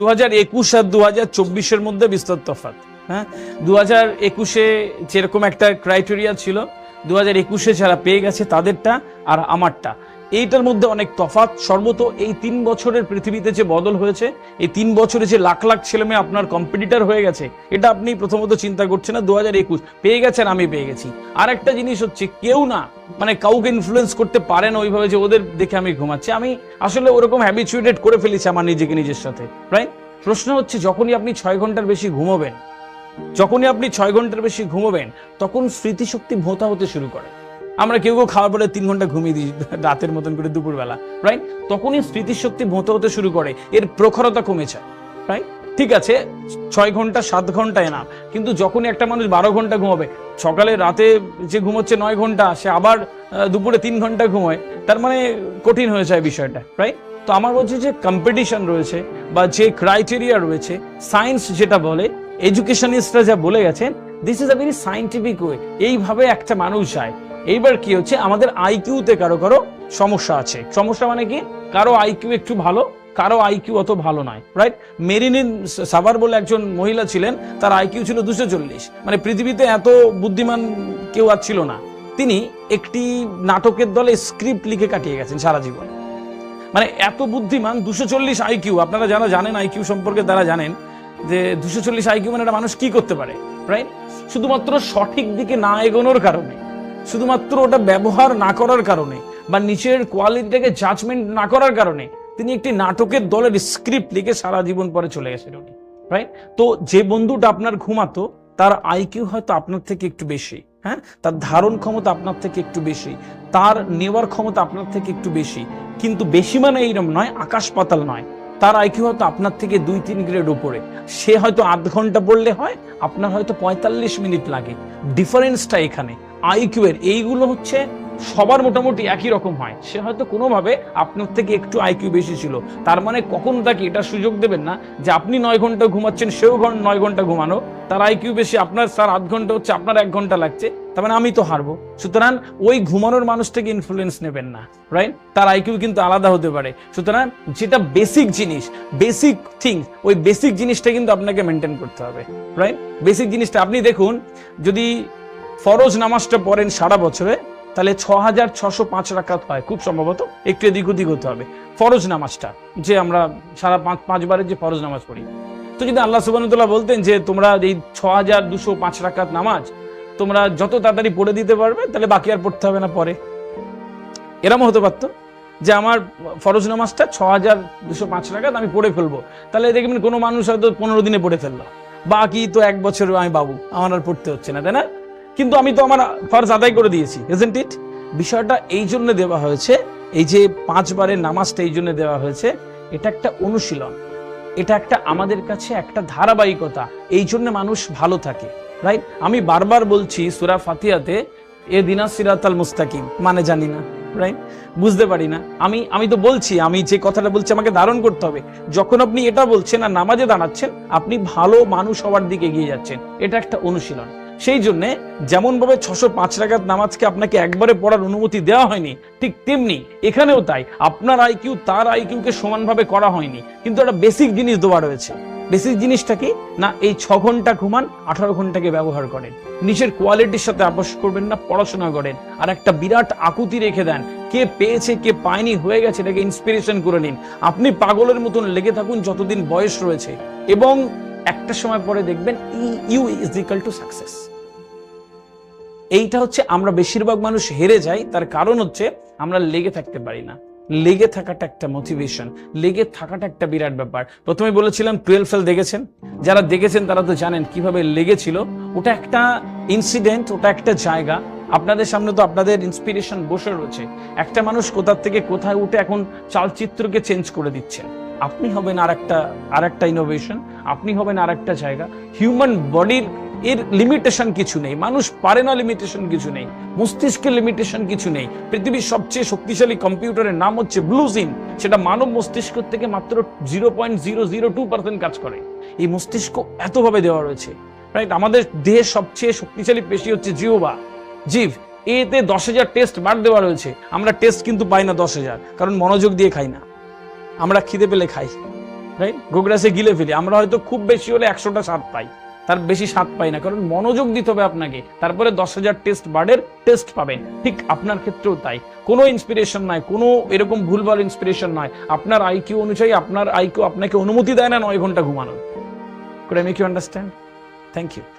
দু হাজার একুশ আর দু চব্বিশের মধ্যে বিস্তর তফাৎ হ্যাঁ? দু হাজার একুশে যেরকম একটা ক্রাইটেরিয়া ছিল দু হাজার একুশে যারা পেয়ে গেছে তাদেরটা আর আমারটা। এইটার মধ্যে অনেক তফাৎ। সর্বত এই তিন বছরের পৃথিবীতে যে বদল হয়েছে, এই তিন বছরে যে লাখ লাখ ছেলে মেয়ে আপনার কম্পিটিটর হয়ে গেছে, এটা আপনি প্রথমত চিন্তা করছেন না দু হাজার একুশ। পেয়ে গেছেন, আমি পেয়ে গেছি। আর একটা জিনিস হচ্ছে, কেউ না মানে কাউকে ইনফ্লুয়েন্স করতে পারে না ওইভাবে যে ওদের দেখে আমি ঘুমাচ্ছি। আমি আসলে ওরকম হ্যাবিচুয়েটেড করে ফেলেছি আমার নিজেকে, নিজের সাথে রাইট প্রশ্ন হচ্ছে, যখনই আপনি ছয় ঘণ্টার বেশি ঘুমোবেন, যখনই আপনি ছয় ঘণ্টার বেশি ঘুমোবেন, তখন স্মৃতিশক্তি ভোতা হতে শুরু করে। আমরা কেউ কেউ খাওয়ার পরে তিন ঘণ্টা ঘুমিয়ে দিই রাতের মতন করে দুপুরবেলা রাইট তখনই স্মৃতিশক্তি ভোতা হতে শুরু করে, এর প্রখরতা কমে যায় রাইট ঠিক আছে, ছয় ঘণ্টা, সাত ঘণ্টা এনা কিন্তু যখনই একটা মানুষ বারো ঘণ্টা ঘুমাবে, সকালে, রাতে যে ঘুমোচ্ছে নয় ঘণ্টা, সে আবার দুপুরে তিন ঘণ্টা ঘুমোয়, তার মানে কঠিন হয়ে যায় বিষয়টা রাইট তো আমার বলছি যে কম্পিটিশন রয়েছে বা যে ক্রাইটেরিয়া রয়েছে সায়েন্স যেটা বলে এডুকেশনিস্টরা যা বলে গেছেন this is a very scientific way এইভাবে একটা মানুষ যায় এইবার কি হচ্ছে? আমাদের আইকিউতে কারও কারও সমস্যা আছে। সমস্যা মানে কি? কারও আইকিউ একটু ভালো, কারও আইকিউ অত ভালো নয় রাইট মেরিনিন সাভার বলে একজন মহিলা ছিলেন, তার আইকিউ ছিল দুশো চল্লিশ। মানে পৃথিবীতে এত বুদ্ধিমান কেউ আর ছিল না। তিনি একটি নাটকের দলে স্ক্রিপ্ট লিখে কাটিয়ে গেছেন সারা জীবন। মানে এত বুদ্ধিমান, দুশো চল্লিশ আইকিউ আপনারা যারা জানেন আইকিউ সম্পর্কে তারা জানেন যে দুশো চল্লিশ আইকিউ মানে একটা মানুষ কি করতে পারে রাইট শুধুমাত্র সঠিক দিকে না এগোনোর কারণে। শুধুমাত্র ওটা ব্যবহার না করার কারণে বা নিচের কোয়ালিটিটাকে জাজমেন্ট না করার কারণে তিনি একটি নাটকের দলের স্ক্রিপ্ট লিখে সারা জীবন পরে চলে গেছেন উনি রাইট তো যে বন্ধুটা আপনার ঘুমাতো, তার আইকিউ হয়তো আপনার থেকে একটু বেশি হ্যাঁ? তার ধারণ ক্ষমতা আপনার থেকে একটু বেশি, তার নেওয়ার ক্ষমতা আপনার থেকে একটু বেশি, কিন্তু বেশি মানে এইরকম নয়, আকাশ পাতাল নয়। তার আইকিউ হয়তো আপনার থেকে দুই, তিন গ্রেড উপরে। সে হয়তো আধ ঘণ্টা পড়লে হয়, আপনার হয়তো পঁয়তাল্লিশ মিনিট লাগে। ডিফারেন্সটা এখানে। আইকিউ এর এইগুলো হচ্ছে সবার মোটামুটি একই রকম হয়। সে হয়তো কোনোভাবে আপনার থেকে একটু আইকিউ বেশি ছিল। তার মানে কখন তাকে এটা সুযোগ দেবেন না যে আপনি নয় ঘণ্টা ঘুমাচ্ছেন, সেও ঘন- নয় ঘণ্টা ঘুমানো। তার আইকিউ বেশি, আপনার স্যার আধ ঘণ্টা হচ্ছে, আপনার এক ঘণ্টা লাগছে। তার মানে আমি তো হারবো। সুতরাং ওই ঘুমানোর মানুষটাকে ইনফ্লুয়েন্স নেবেন না রাইট তার আইকিউ কিন্তু আলাদা হতে পারে। সুতরাং যেটা বেসিক জিনিস বেসিক থিং ওই বেসিক জিনিসটা কিন্তু আপনাকে মেনটেন করতে হবে রাইট বেসিক জিনিসটা, আপনি দেখুন, যদি ফরজ নামাজটা পড়েন সারা বছরে তাহলে ছ হাজার ছশো পাঁচ রাকাত হয়, খুব সম্ভবত। একটু এদিক ওদিক হতে হবে। ফরজ নামাজটা, যে আমরা সারা পাঁচ, পাঁচবারের যে ফরজ নামাজ পড়ি। তো যদি আল্লাহ সুবাহতুল্লাহ বলতেন যে তোমরা এই ছ হাজার দুশো পাঁচ রাকাত নামাজ তোমরা যত তাড়াতাড়ি পড়ে দিতে পারবে, তাহলে বাকি আর পড়তে হবে না পরে। এরমও হতে পারতো যে আমার ফরজ নামাজটা ছ হাজার দুশো পাঁচ রাকাত আমি পড়ে ফেলব। তাহলে দেখবেন কোনো মানুষ হয়তো পনেরো দিনে পড়ে ফেলল। বাকি তো এক বছর আমি বাবু, আমার আর পড়তে হচ্ছে না, তাই না? কিন্তু আমি তো আমার ফরজ আদায় করে দিয়েছি ইট বিষয়টা এই জন্য দেওয়া হয়েছে, এই যে পাঁচবারের নামাজটা এই জন্য দেওয়া হয়েছে, এটা একটা অনুশীলন, এটা একটা আমাদের কাছে একটা ধারাবাহিকতা, এই জন্য মানুষ ভালো থাকে রাইট আমি বারবার বলছি সুরা ফাতিহাতে, এ দিনা সিরাতাল মুস্তাকিম মানে জানি না রাইট বুঝতে পারি না, আমি আমি তো বলছি, আমি যে কথাটা বলছি আমাকে ধারণ করতে হবে, যখন আপনি এটা বলছেন আর নামাজে দাঁড়াচ্ছেন, আপনি ভালো মানুষ হওয়ার দিকে এগিয়ে যাচ্ছেন, এটা একটা অনুশীলন। সেই জন্য যেমন ভাবে ছশো পাঁচ রাকাত নামাজকে আপনাকে একবারে পড়ার অনুমতি দেওয়া হয়নি, ঠিক তেমনি এখানেও তাই। আপনার আইকিউ, তার আইকিউকে সমানভাবে করা হয়নি। কিন্তু একটা বেসিক জিনিস দেওয়া রয়েছে। বেসিক জিনিসটা কি? না, এই ছ ঘণ্টা ঘুমান, আঠারো ঘন্টাকে ব্যবহার করেন। নিজের কোয়ালিটির সাথে আপোষ করবেন না, পড়াশোনা করেন। আর একটা বিরাট আকুতি রেখে দেন। কে পেয়েছে, কে পায়নি, হয়ে গেছে, এটাকে ইন্সপিরেশন করে নিন। আপনি পাগলের মতন লেগে থাকুন যতদিন বয়স রয়েছে। এবং একটা সময় পরে দেখবেন you is equal to success এইটা হচ্ছে আমরা বেশিরভাগ মানুষ হেরে যাই, তার কারণ হচ্ছে আমরা লেগে থাকতে পারি না। লেগে থাকাটা একটা মোটিভেশন লেগে থাকাটা একটা বিরাট ব্যাপার। প্রথমে বলেছিলাম টুয়েলভ ফেল দেখেছেন? যারা দেখেছেন তারা তো জানেন কীভাবে লেগেছিল। ওটা একটা ইনসিডেন্ট ওটা একটা জায়গা। আপনাদের সামনে তো আপনাদের ইন্সপিরেশন বসে রয়েছে। একটা মানুষ কোথার থেকে কোথায় উঠে এখন চালচিত্রকে চেঞ্জ করে দিচ্ছেন আপনি হবেন আর একটা আর একটা ইনোভেশন আপনি হবেন আর একটা জায়গা। হিউম্যান বডির এর লিমিটেশন কিছু নেই। মানুষ পারে না লিমিটেশন কিছু নেই। মস্তিষ্কের লিমিটেশন কিছু নেই। পৃথিবীর সবচেয়ে শক্তিশালী কম্পিউটারের নাম হচ্ছে ব্লুজিন। সেটা মানব মস্তিষ্ক থেকে মাত্র zero point zero zero two percent কাজ করে। এই মস্তিষ্ক এতভাবে দেওয়া রয়েছে। রাইট আমাদের দেহের সবচেয়ে শক্তিশালী পেশি হচ্ছে জিওবা। জিভ এতে দশ হাজার টেস্ট বার দেওয়া রয়েছে। আমরা টেস্ট কিন্তু পাই না দশ হাজার, কারণ মনোযোগ দিয়ে খাই না। আমরা খিদে পেলে খাই। রাইট গোগ্রাসে গিলে ফেলি। আমরা হয়তো খুব বেশি হলে একশোটা স্বাদ পাই। তার বেশি স্বাদ পাই না, কারণ মনোযোগ দিতে হবে আপনাকে। তারপরে দশ হাজার টেস্ট বার্ডের টেস্ট পাবেন। ঠিক আপনার ক্ষেত্রেও তাই। কোনো ইন্সপিরেশন নাই কোনো এরকম ভুলভাল ইন্সপিরেশন নয়। আপনার আইকিউ অনুযায়ী আপনার আইকিউ আপনাকে অনুমতি দেয় না নয় ঘণ্টা ঘুমানোর। করে make you understand thank you